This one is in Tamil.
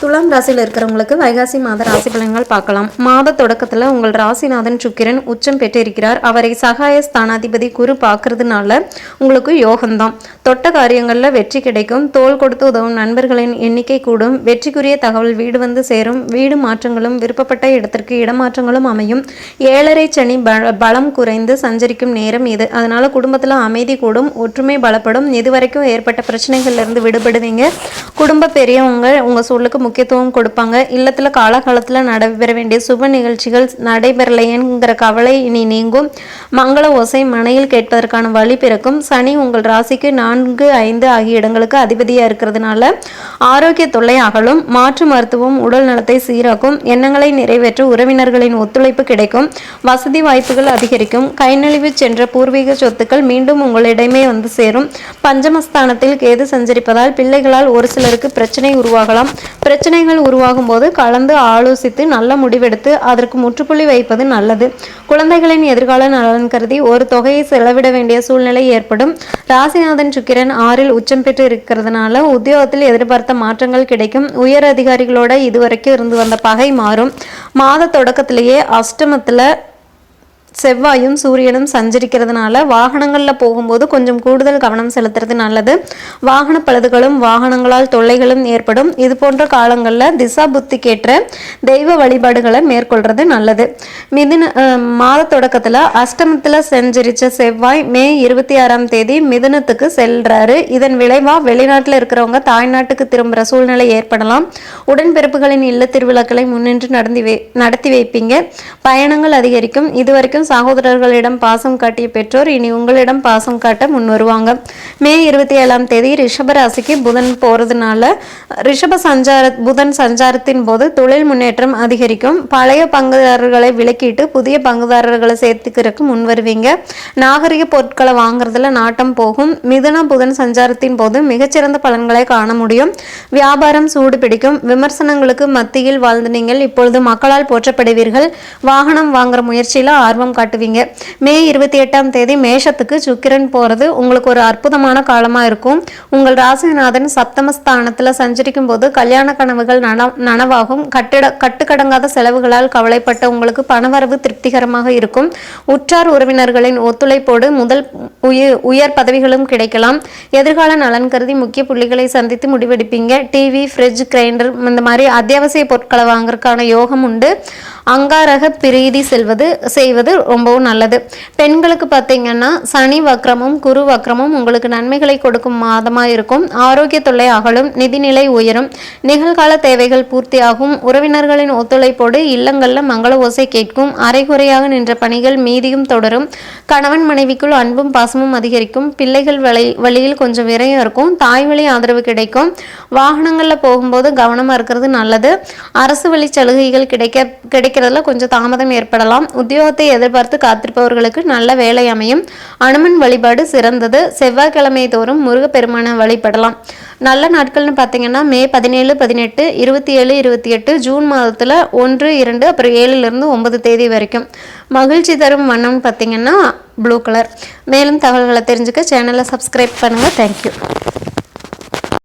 துலாம் ராசியில் இருக்கிறவங்களுக்கு வைகாசி மாத ராசி பலன்கள் பார்க்கலாம். மாத தொடக்கத்தில் உங்கள் ராசிநாதன் சுக்கிரன் உச்சம் பெற்றிருக்கிறார். அவரை சகாய ஸ்தானாதிபதி குரு பார்க்கறதுனால உங்களுக்கு யோகம்தான். தொட்ட காரியங்களில் வெற்றி கிடைக்கும். தோல் கொடுத்து உதவும் நண்பர்களின் எண்ணிக்கை கூடும். வெற்றிக்குரிய தகவல் வீடு வந்து சேரும். வீடு மாற்றங்களும் விருப்பப்பட்ட இடத்திற்கு இடமாற்றங்களும் அமையும். ஏழரை சனி பலம் குறைந்து சஞ்சரிக்கும் நேரம் இது. அதனால குடும்பத்தில் அமைதி கூடும். ஒற்றுமை பலப்படும். இதுவரைக்கும் ஏற்பட்ட பிரச்சனைகள்லேருந்து விடுபடுவீங்க. குடும்ப பெரியவங்க உங்கள் சொல்லுக்கு முக்கியத்துவம் கொடுப்பாங்க. இல்லத்தில் காலகாலத்தில் நடைபெற வேண்டிய சுப நிகழ்ச்சிகள் நடைபெறலையேங்கிற கவலை இனி நீங்கும். மங்கள ஓசை மனையில் கேட்பதற்கான வழி பிறக்கும். சனி உங்கள் ராசிக்கு நான்கு ஐந்து ஆகிய இடங்களுக்கு அதிபதியாக இருக்கிறதுனால ஆரோக்கிய தொல்லை அகலும். மாற்று மருத்துவம் உடல் நலத்தை சீராக்கும். எண்ணங்களை நிறைவேற்ற உறவினர்களின் ஒத்துழைப்பு கிடைக்கும். வசதி வாய்ப்புகள் அதிகரிக்கும். கைநழுவி சென்ற பூர்வீக சொத்துக்கள் மீண்டும் உங்களிடமே வந்து சேரும். பஞ்சமஸ்தானத்தில் கேது சஞ்சரிப்பதால் பிள்ளைகளால் ஒரு சிலருக்கு பிரச்சனை உருவாகலாம். பிரச்சனைகள் உருவாகும் போது கலந்து ஆலோசித்து நல்ல முடிவெடுத்து அதற்கு முற்றுப்புள்ளி வைப்பது நல்லது. குழந்தைகளின் எதிர்கால நலன் கருதி ஒரு தொகையை செலவிட வேண்டிய சூழ்நிலை ஏற்படும். ராசிநாதன் சுக்கிரன் ஆறில் உச்சம் பெற்று இருக்கிறதுனால உத்தியோகத்தில் எதிர்பார்த்த மாற்றங்கள் கிடைக்கும். உயர் அதிகாரிகளோட இதுவரைக்கும் இருந்து வந்த பகை மாறும். மாத தொடக்கத்திலேயே அஷ்டமத்தில் செவ்வாயும் சூரியனும் சஞ்சரிக்கிறதுனால வாகனங்களில் போகும்போது கொஞ்சம் கூடுதல் கவனம் செலுத்துறது நல்லது. வாகன பழுதுகளும் வாகனங்களால் தொல்லைகளும் ஏற்படும். இது போன்ற காலங்களில் திசா புத்திக்கேற்ற தெய்வ வழிபாடுகளை மேற்கொள்றது நல்லது. மிதுன மாத தொடக்கத்தில் அஷ்டமத்தில் சஞ்சரித்த செவ்வாய் மே இருபத்தி ஆறாம் தேதி மிதுனத்துக்கு செல்றாரு. இதன் விளைவா வெளிநாட்டில் இருக்கிறவங்க தாய்நாட்டுக்கு திரும்புகிற சூழ்நிலை ஏற்படலாம். உடன்பிறப்புகளின் இல்ல திருவிழாக்களை முன்னின்று நடந்து வை நடத்தி வைப்பீங்க. பயணங்கள் அதிகரிக்கும். இதுவரைக்கும் சகோதரர்களிடம் பாசம் காட்டிய பெற்றோர் இனி உங்களிடம் பாசம் காட்ட முன் வருவாங்க மே இருபத்தி ஏழாம் தேதி ரிஷபராசிக்கு புதன் போறதுனால ரிஷப சஞ்சார புதன் சஞ்சாரத்தின் போது தொழில் முன்னேற்றம் அதிகரிக்கும். பழைய பங்குதாரர்களை விலக்கிட்டு புதிய பங்குதாரர்களை சேர்த்துக்கிறதுக்கு முன் வருவீங்க நாகரிக பொருட்களை வாங்குறதுல நாட்டம் போகும். மிதுன புதன் சஞ்சாரத்தின் போது மிகச்சிறந்த பலன்களை காண முடியும். வியாபாரம் சூடு பிடிக்கும் விமர்சனங்களுக்கு மத்தியில் வாழ்ந்த நீங்கள் இப்பொழுது மக்களால் போற்றப்படுவீர்கள். வாகனம் வாங்குற முயற்சியில் ஆர்வம் காட்டுவீங்க. மே இருபத்தி எட்டாம் தேதி மேஷத்துக்கு சுக்கிரன் போகிறது உங்களுக்கு ஒரு அற்புதமான காலமாக இருக்கும். உங்கள் ராசிநாதன் சப்தமஸ்தானத்தில் சஞ்சரிக்கும் போது கல்யாண கனவுகள் நன நனவாகும். கட்டிட கட்டுக்கடங்காத செலவுகளால் கவலைப்பட்ட உங்களுக்கு பணவரவு திருப்திகரமாக இருக்கும். உற்றார் உறவினர்களின் ஒத்துழைப்போடு முதல் உயர் உயர் பதவிகளும் கிடைக்கலாம். எதிர்கால நலன் கருதி முக்கிய புள்ளிகளை சந்தித்து முடிவெடுப்பீங்க. டிவி ஃப்ரிட்ஜ் கிரைண்டர் இந்த மாதிரி அத்தியாவசிய பொருட்களை வாங்குறதுக்கான யோகம் உண்டு. அங்காரக பிரீதி செல்வது செய்வது ரொம்பவும் நல்லது. பெண்களுக்கு பார்த்தீங்கன்னா சனி வக்ரமும் குரு வக்ரமும் உங்களுக்கு நன்மைகளை கொடுக்கும் மாதமாக இருக்கும். ஆரோக்கிய தொல்லை அகலும் நிதிநிலை உயரும் நிகழ்கால தேவைகள் பூர்த்தியாகும். உறவினர்களின் ஒத்துழைப்போடு இல்லங்களில் மங்கள ஓசை கேட்கும். அரைகுறையாக நின்ற பணிகள் மீதியும் தொடரும். கணவன் மனைவிக்குள் அன்பும் பாசமும் அதிகரிக்கும். பிள்ளைகள் வழி வழியில் கொஞ்சம் விரயம் இருக்கும். தாய் வழி ஆதரவு கிடைக்கும். வாகனங்களில் போகும்போது கவனமாக இருக்கிறது நல்லது. அரசு வழி சலுகைகள் கிடைக்க கிடைக்கிறதுல கொஞ்சம் தாமதம் ஏற்படலாம். உத்தியோகத்தை எதிர்பார்த்து காத்திருப்பவர்களுக்கு நல்ல வேலை அமையும். அனுமன் வழிபாடு சிறந்தது. செவ்வாய்க்கிழமை தோறும் முருகப்பெருமான வழிபடலாம். நல்ல நாட்கள்னு பார்த்தீங்கன்னா மே பதினேழு பதினெட்டு இருபத்தி ஏழு இருபத்தி எட்டு ஜூன் மாதத்தில் ஒன்று இரண்டு அப்புறம் ஏழுலேருந்து ஒன்பது தேதி வரைக்கும். மகிழ்ச்சி தரும் வண்ணம்னு பார்த்தீங்கன்னா ப்ளூ கலர். மேலும் தகவல்களை தெரிஞ்சுக்க சேனலை சப்ஸ்கிரைப் பண்ணுங்கள் தேங்க்யூ